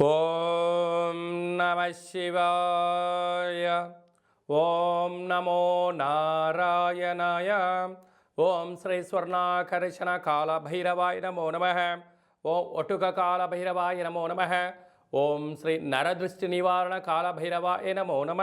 ఓం నమ శివాయ. ఓం నమో నారాయణాయ. ఓం శ్రీ స్వర్ణాకర్షణ కాలభైరవాయ నమో నమ. ఓం ఒటుక కాలభైరవాయ నమో నమ. ఓం శ్రీ నరదృష్టి నివారణ కాలభైరవాయ నమో నమ.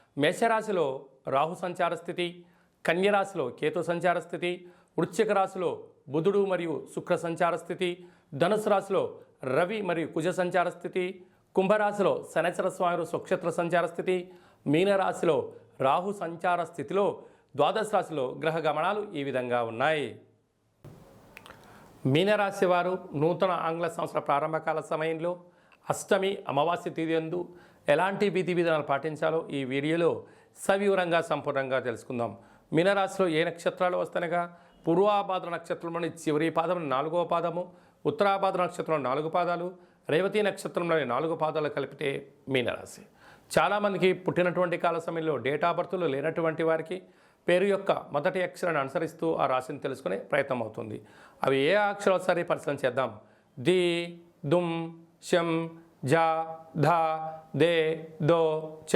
మేషరాశిలో రాహు సంచార స్థితి కన్యరాశిలో కేతు సంచార స్థితి వృశ్చిక రాశిలో బుధుడు మరియు శుక్ర సంచార స్థితి ధనుసు రాశిలో రవి మరియు కుజ సంచార స్థితి కుంభరాశిలో శనచర స్వామి స్వక్షేత్ర సంచార స్థితి మీనరాశిలో రాహు సంచార స్థితిలో ద్వాదశ రాశిలో గ్రహ గమనాలు ఈ విధంగా ఉన్నాయి. మీనరాశి వారు నూతన ఆంగ్ల సంవత్సర ప్రారంభకాల సమయంలో అష్టమి అమావాస్య తిథి ఎలాంటి విధి విధానాలు పాటించాలో ఈ వీడియోలో సవివరంగా సంపూర్ణంగా తెలుసుకుందాం. మీనరాశిలో ఏ నక్షత్రాలు వస్తనగా పూర్వాభాద్ర నక్షత్రంలోని చివరి పాదం నాలుగవ పాదము ఉత్తరాభాద్ర నక్షత్రంలో నాలుగు పాదాలు రేవతి నక్షత్రంలోని నాలుగు పాదాలు కలిపితే మీనరాశి. చాలామందికి పుట్టినటువంటి కాల సమయంలో డేట్ ఆఫ్ బర్త్లు లేనటువంటి వారికి పేరు యొక్క మొదటి అక్షరాన్ని అనుసరిస్తూ ఆ రాశిని తెలుసుకునే ప్రయత్నం అవుతుంది. అవి ఏ అక్షరాలు సరే పరిశీలన చేద్దాం. ది దుమ్ శం జా ధ దే దో చ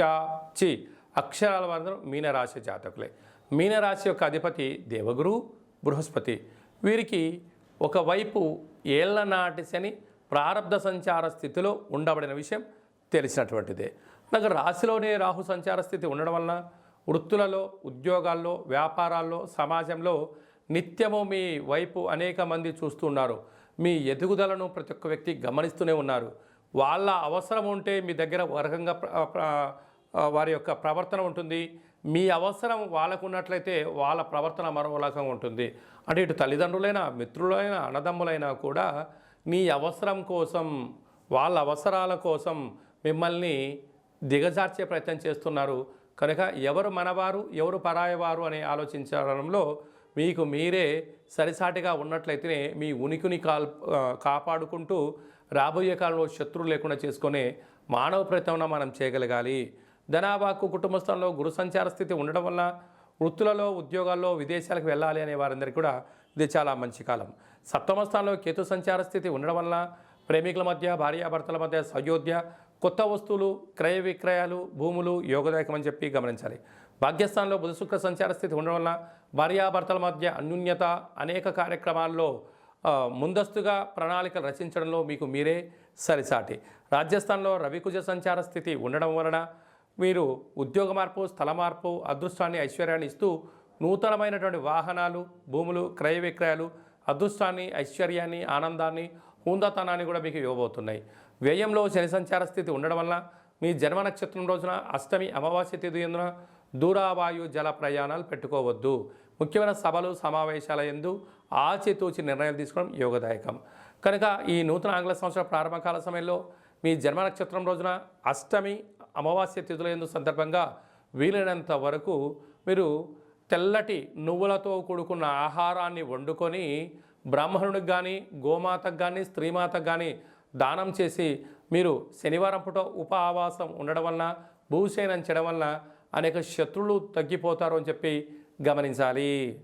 చి. అక్షరాల వారందరూ మీనరాశి జాతకులే. మీనరాశి యొక్క అధిపతి దేవగురు బృహస్పతి. వీరికి ఒకవైపు ఏళ్ళ నాటి శని ప్రారంధ సంచార స్థితిలో ఉండబడిన విషయం తెలిసినటువంటిదే. నాకు రాశిలోనే రాహు సంచార స్థితి ఉండడం వలన వృత్తులలో ఉద్యోగాల్లో వ్యాపారాల్లో సమాజంలో నిత్యము మీ వైపు అనేక మంది చూస్తున్నారు మీ ఎదుగుదలను ప్రతి ఒక్క వ్యక్తి గమనిస్తూనే ఉన్నారు. వాళ్ళ అవసరం ఉంటే మీ దగ్గర వర్గంగా వారి యొక్క ప్రవర్తన ఉంటుంది. మీ అవసరం వాళ్ళకు ఉన్నట్లయితే వాళ్ళ ప్రవర్తన మరో ఉంటుంది. అంటే ఇటు తల్లిదండ్రులైనా మిత్రులైనా అన్నదమ్ములైనా కూడా మీ అవసరం కోసం వాళ్ళ అవసరాల కోసం మిమ్మల్ని దిగజార్చే ప్రయత్నం చేస్తున్నారు. కనుక ఎవరు మనవారు ఎవరు పరాయవారు అని ఆలోచించడంలో మీకు మీరే సరిసాటిగా ఉన్నట్లయితేనే మీ ఉనికిని కాల్ కాపాడుకుంటూ రాబోయే కాలంలో శత్రువు లేకుండా చేసుకుని మానవ ప్రయత్నం మనం చేయగలగాలి. ధనాభాకు కుటుంబ స్థలంలో గురు సంచార స్థితి ఉండడం వల్ల వృత్తులలో ఉద్యోగాల్లో విదేశాలకు వెళ్ళాలి అనే వారందరికీ కూడా ఇది చాలా మంచి కాలం. సప్తమ స్థానంలో కేతు సంచార స్థితి ఉండడం వల్ల ప్రేమికుల మధ్య భార్యాభర్తల మధ్య సయోధ్య కొత్త వస్తువులు క్రయ విక్రయాలు భూములు యోగదాయకం అని చెప్పి గమనించాలి. భాగ్యస్థానంలో బుధశుక్ర సంచార స్థితి ఉండడం వల్ల భార్యాభర్తల మధ్య అన్యూన్యత అనేక కార్యక్రమాల్లో ముందస్తుగా ప్రణాళికలు రచించడంలో మీకు మీరే సరిసాటి. రాజస్థాన్లో రవికుజ సంచార స్థితి ఉండడం వలన మీరు ఉద్యోగ మార్పు స్థల మార్పు అదృష్టాన్ని ఐశ్వర్యాన్ని ఇస్తూ నూతనమైనటువంటి వాహనాలు భూములు క్రయ విక్రయాలు అదృష్టాన్ని ఐశ్వర్యాన్ని ఆనందాన్ని హుందాతనాన్ని కూడా మీకు ఇవ్వబోతున్నాయి. వ్యయంలో శని సంచార స్థితి ఉండడం వల్ల మీ జన్మ నక్షత్రం రోజున అష్టమి అమావాస్య తిథి ఎందున దూరావాయు జల ప్రయాణాలు పెట్టుకోవద్దు. ముఖ్యమైన సభలు సమావేశాల ఎందు ఆచితూచి నిర్ణయాలు తీసుకోవడం యోగదాయకం. కనుక ఈ నూతన ఆంగ్ల సంవత్సర ప్రారంభకాల సమయంలో మీ జన్మ నక్షత్రం రోజున అష్టమి అమావాస్య తిథుల ఎందు సందర్భంగా వీలైనంత వరకు మీరు తెల్లటి నువ్వులతో కూడుకున్న ఆహారాన్ని వండుకొని బ్రాహ్మణుడికి కానీ గోమాతకు కానీ స్త్రీమాతకు కానీ దానం చేసి మీరు శనివారం పూట ఉపవాసం ఉండడం వలన భూసేనం చేయడం వలన అనేక శత్రువులు తగ్గిపోతారు అని చెప్పి గమనించాలి.